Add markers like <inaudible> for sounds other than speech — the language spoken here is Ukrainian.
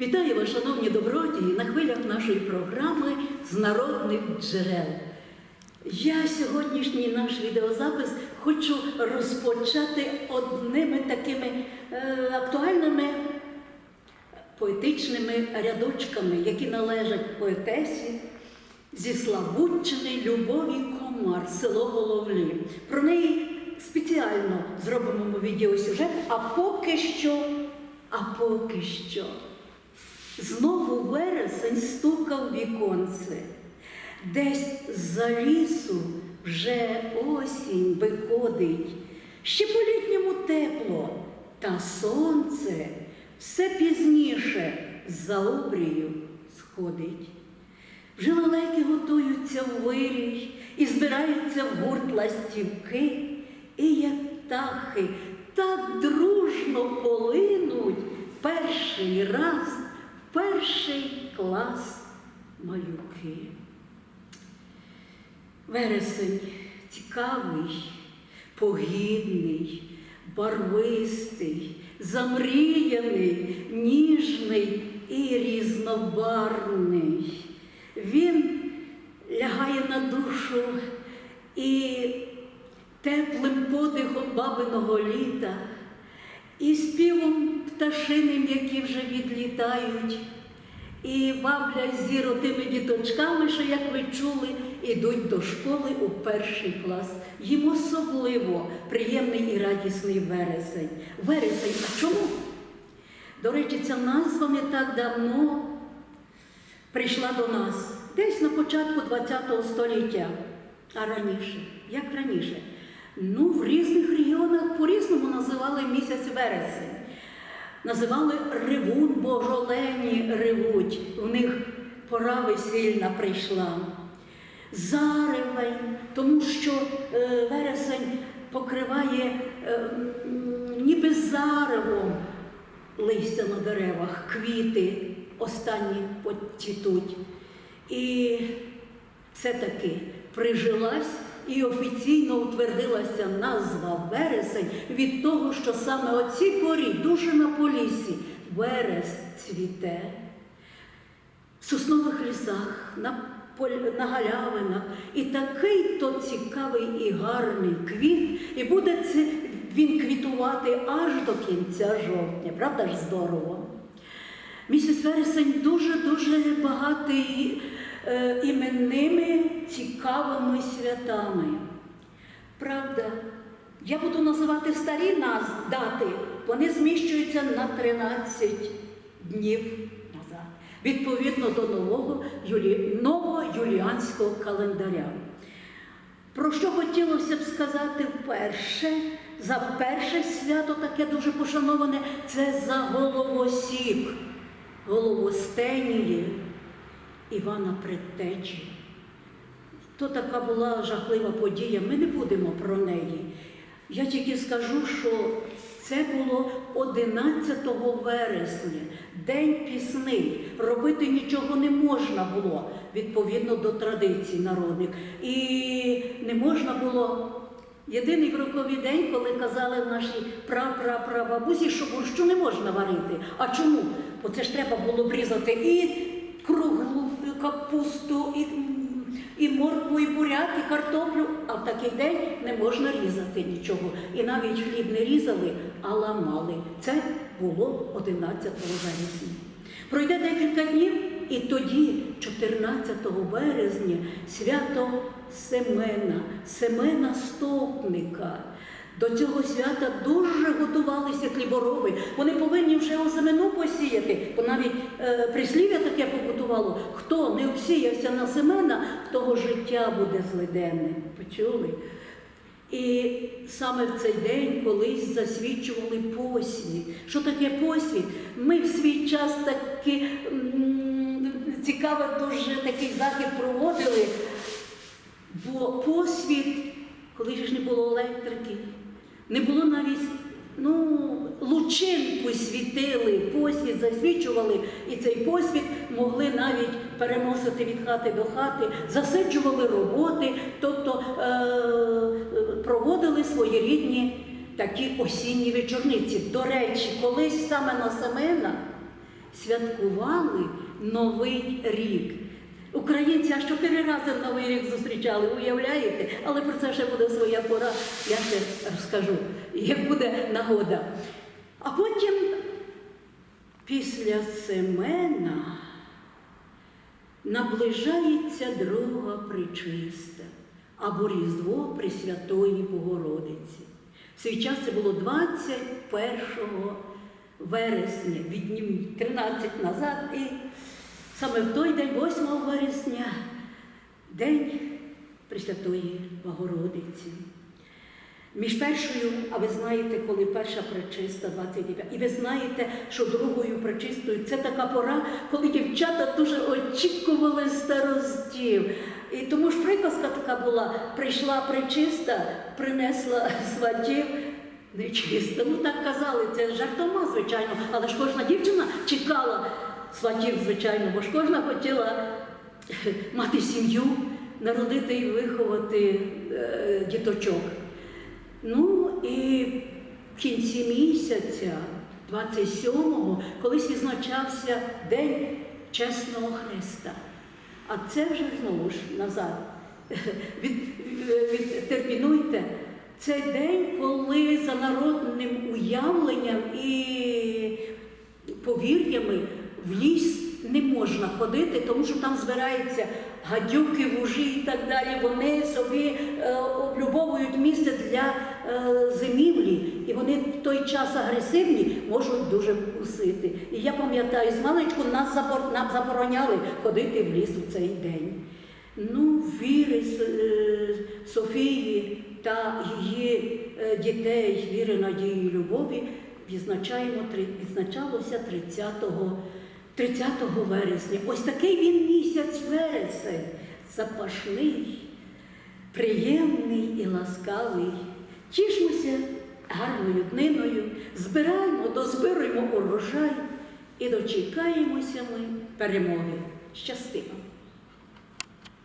Вітаю вас, шановні добродії, на хвилях нашої програми з народних джерел. Я сьогоднішній наш відеозапис хочу розпочати одними такими е, актуальними поетичними рядочками, які належать поетесі зі Славутчини Любові Комар, село Головлі. Про неї спеціально зробимо відеосюжет, а поки що, а поки що. Знову вересень стукав віконце. Десь за лісу вже осінь виходить. Ще по літньому тепло, та сонце все пізніше за обрію сходить. Вже лелеки готуються в вирій і збираються в гурт ластівки, і як птахи так дружно полинуть перший раз, перший клас малюки. Вересень цікавий, погідний, барвистий, замріяний, ніжний і різнобарвний. Він лягає на душу і теплим подихом бабиного літа, і співом пташиним, які вже відлітають, і бавлять зіротими діточками, що, як ви чули, ідуть до школи у перший клас. Їм особливо приємний і радісний вересень. Вересень, а чому? До речі, ця назва не так давно прийшла до нас, десь на початку ХХ століття, а раніше, як раніше. Ну, в різних регіонах по-різному називали місяць вересень. Називали ревуть, бо ж олені ревуть. У них пора весільна прийшла. Заревень, тому що е, вересень покриває е, ніби заревом листя на деревах, квіти останні поцвітуть. І все-таки прижилась і офіційно утвердилася назва вересень від того, що саме о цій порі, дуже на полісі, верес цвіте. В соснових лісах, на, на галявинах. І такий то цікавий і гарний квіт, і буде це, він квітувати аж до кінця жовтня. Правда ж здорово? Місяць вересень дуже-дуже багатий іменними цікавими святами. Правда, я буду називати старі дати, вони зміщуються на 13 днів назад, відповідно до нового, юлі... нового юліанського календаря. Про що хотілося б сказати вперше? За перше свято таке дуже пошановане це за головосік, головостенії Івана Предтечі. То така була жахлива подія, ми не будемо про неї. Я тільки скажу, що це було 11 вересня, День пісний. Робити нічого не можна було відповідно до традицій народних. І не можна було. Єдиний роковий день, коли казали наші пра-пра-прабабусі, що борщу не можна варити. А чому? Бо це ж треба було б різати і капусту, і, і моркву, і буряк, і картоплю. А в такий день не можна різати нічого. І навіть хліб не різали, а ламали. Це було 11 вересня. Пройде декілька днів, і тоді, 14 березня, свято Семена, Семена Стопника. До цього свята дуже готувалися хлібороби. Вони повинні вже оземену посіяти, бо навіть е, прислів'я таке побутувало. Хто не обсіявся на семена, в того життя буде злиденне. Почули? І саме в цей день колись засвідчували посвіт. Що таке посвіт? Ми в свій час таки м, цікавий дуже такий захід проводили, бо посвіт, коли ж не було електрики, не було навіть ну, лучинку світили, посвіт засвічували, і цей посвіт могли навіть переносити від хати до хати, засиджували роботи, тобто е- проводили своєрідні такі осінні вечорниці. До речі, колись саме на Семена святкували Новий рік. Українці аж чотири рази Новий рік зустрічали, уявляєте? Але про це ще буде своя пора, я ще розкажу, як буде нагода. А потім, після Семена, наближається друга причиста або Різдво Пресвятої Богородиці. В свій час це було 21 вересня, від днів 13 назад, і саме в той день, 8 вересня, День Пресвятої Богородиці. Між першою, а ви знаєте, коли перша причиста 29, і ви знаєте, що другою причистою це така пора, коли дівчата дуже очікували старостів. І тому ж приказка така була: прийшла причиста, принесла сватів нечиста. Ну так казали, це жартома, звичайно, але ж кожна дівчина чекала сватів, звичайно, бо ж кожна хотіла <laughs> мати сім'ю, народити і виховати е, діточок. Ну і в кінці місяця, 27-го, колись відзначався День Чесного Христа. А це вже знову ж назад. <laughs> Від, відтермінуйте. Це день, коли за народним уявленням і повір'ями в ліс не можна ходити, тому що там збираються гадюки, вужі і так далі. Вони собі е, облюбовують місце для е, зимівлі, і вони в той час агресивні можуть дуже вкусити. І я пам'ятаю, з маличку нас забор, нам забороняли ходити в ліс у цей день. Ну, віри е, Софії та її е, дітей, віри, надії любові відзначаємо, відзначалося 30 30 вересня. Ось такий він місяць вересень, запашний, приємний і ласкавий. Тішмося гарною дниною, збираємо, дозбируємо урожай і дочекаємося ми перемоги. Щастиво!